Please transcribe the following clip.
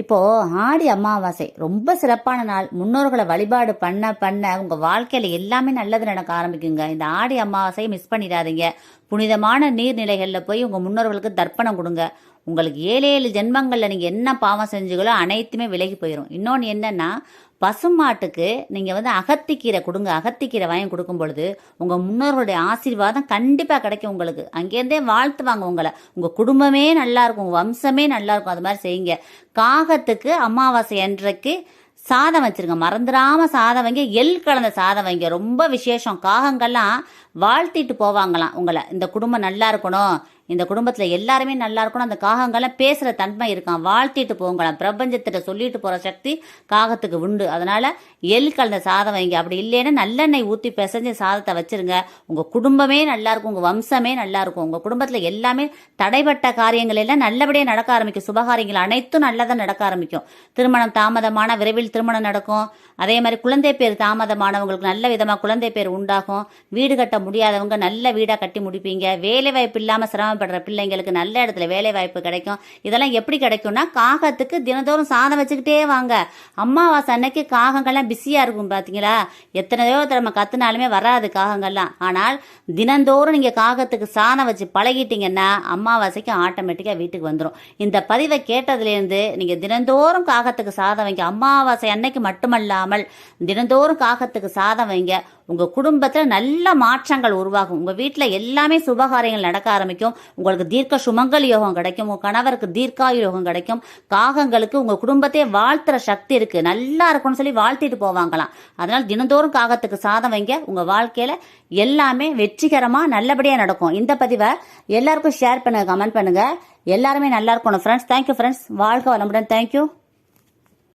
இப்போ ஆடி அமாவாசை ரொம்ப சிறப்பான நாள். முன்னோர்களை வழிபாடு பண்ண பண்ண உங்க வாழ்க்கையில எல்லாமே நல்லது நடக்க ஆரம்பிக்குங்க. இந்த ஆடி அமாவாசையை மிஸ் பண்ணிடாதீங்க. புனிதமான நீர்நிலைகளில் போய் உங்க முன்னோர்களுக்கு தர்ப்பணம் கொடுங்க. உங்களுக்கு ஏழு ஏழு ஜென்மங்களில் நீங்கள் என்ன பாவம் செஞ்சீங்களோ அனைத்துமே விலகி போயிடும் இன்னொன்று என்னென்னா பசுமாட்டுக்கு நீங்கள் வந்து அகத்திக்கீரை கொடுங்க. அகத்திக்கீரை வாங்கி கொடுக்கும் பொழுது உங்கள் முன்னோர்களுடைய ஆசீர்வாதம் கண்டிப்பாக கிடைக்கும் உங்களுக்கு. அங்கேருந்தே வாழ்த்துவாங்க உங்களை. உங்கள் குடும்பமே நல்லாயிருக்கும் உங்கள் வம்சமே நல்லாயிருக்கும் அது மாதிரி செய்யுங்க. காகத்துக்கு அமாவாசை அன்றைக்கு சாதம் வச்சிருங்க. மறந்துடாம சாதம் வைங்க. எள் கலந்த சாதம் வைங்க. ரொம்ப விசேஷம். காகங்கள்லாம் வாழ்த்திட்டு போவாங்களாம். உங்களை. இந்த குடும்பம் நல்லா இருக்கணும். இந்த குடும்பத்தில் எல்லாருமே நல்லா இருக்கணும். அந்த காகங்கள்லாம் பேசுகிற தன்மை இருக்கான் வாழ்த்திட்டு போங்களாம் பிரபஞ்சத்திட்ட சொல்லிட்டு போகிற சக்தி காகத்துக்கு உண்டு. அதனால் எள் கலந்த சாதம் வைங்க. அப்படி இல்லைன்னா நல்லெண்ணெய் ஊற்றி பிசைஞ்சு சாதத்தை வச்சுருங்க. உங்கள் குடும்பமே நல்லா இருக்கும். உங்கள் வம்சமே நல்லா இருக்கும். உங்கள் குடும்பத்தில் எல்லாமே தடைப்பட்ட காரியங்கள் எல்லாம் நல்லபடியாக நடக்க ஆரம்பிக்கும். சுபகாரியங்கள் அனைத்தும் நல்லதாக நடக்க ஆரம்பிக்கும். திருமணம் தாமதமான விரைவில் திருமணம் நடக்கும். அதே மாதிரி குழந்தை பேர் தாமதமானவங்களுக்கு நல்ல விதமாக குழந்தை பேர் உண்டாகும். வீடு கட்ட முடியாதவங்க நல்ல வீடாக கட்டி முடிப்பீங்க. வேலை வாய்ப்பு இல்லாமல் சிரமப்படுற பிள்ளைங்களுக்கு நல்ல இடத்துல வேலை வாய்ப்பு கிடைக்கும். இதெல்லாம் எப்படி கிடைக்கும்னா காகத்துக்கு தினந்தோறும் சாதம் வச்சுக்கிட்டே வாங்க. அம்மாவாசை அன்னைக்கு காகங்கள்லாம் பிஸியாக இருக்கும் பார்த்தீங்களா எத்தனையோ நம்ம கத்துனாலுமே வராது காகங்கள்லாம். ஆனால் தினந்தோறும் நீங்கள் காகத்துக்கு சாதம் வச்சு பழகிட்டீங்கன்னா அம்மாவாசைக்கு ஆட்டோமேட்டிக்காக வீட்டுக்கு வந்துடும் இந்த பதிவை கேட்டதுலேருந்து நீங்கள் தினந்தோறும் காகத்துக்கு சாதம் வைங்க. அமாவாசை அன்னைக்கு மட்டுமல்லாமல் தினந்தோறும் காகத்துக்கு சாதம் வைங்க. உங்கள் குடும்பத்தில் நல்ல மாற்றங்கள் உருவாகும். உங்கள் வீட்டில் எல்லாமே சுபகாரியங்கள் நடக்க ஆரம்பிக்கும். உங்களுக்கு தீர்க்க சுமங்கல் யோகம் கிடைக்கும். உங்கள் கணவருக்கு தீர்க்காயு யோகம் கிடைக்கும். காகங்களுக்கு உங்கள் குடும்பத்தையே வாழ்த்துற சக்தி இருக்குது நல்லா இருக்கும்னு சொல்லி வாழ்த்திட்டு போவாங்களாம். அதனால் தினந்தோறும் காகத்துக்கு சாதம் வைங்க. உங்கள் வாழ்க்கையில் எல்லாமே வெற்றிகரமாக நல்லபடியாக நடக்கும். இந்த பதிவை எல்லாருக்கும் ஷேர் பண்ணுங்கள் கமெண்ட் பண்ணுங்கள் எல்லாருமே நல்லா இருக்கணும் ஃப்ரெண்ட்ஸ் தேங்க்யூ ஃப்ரெண்ட்ஸ் வாழ்க வளமுடன். தேங்க்யூ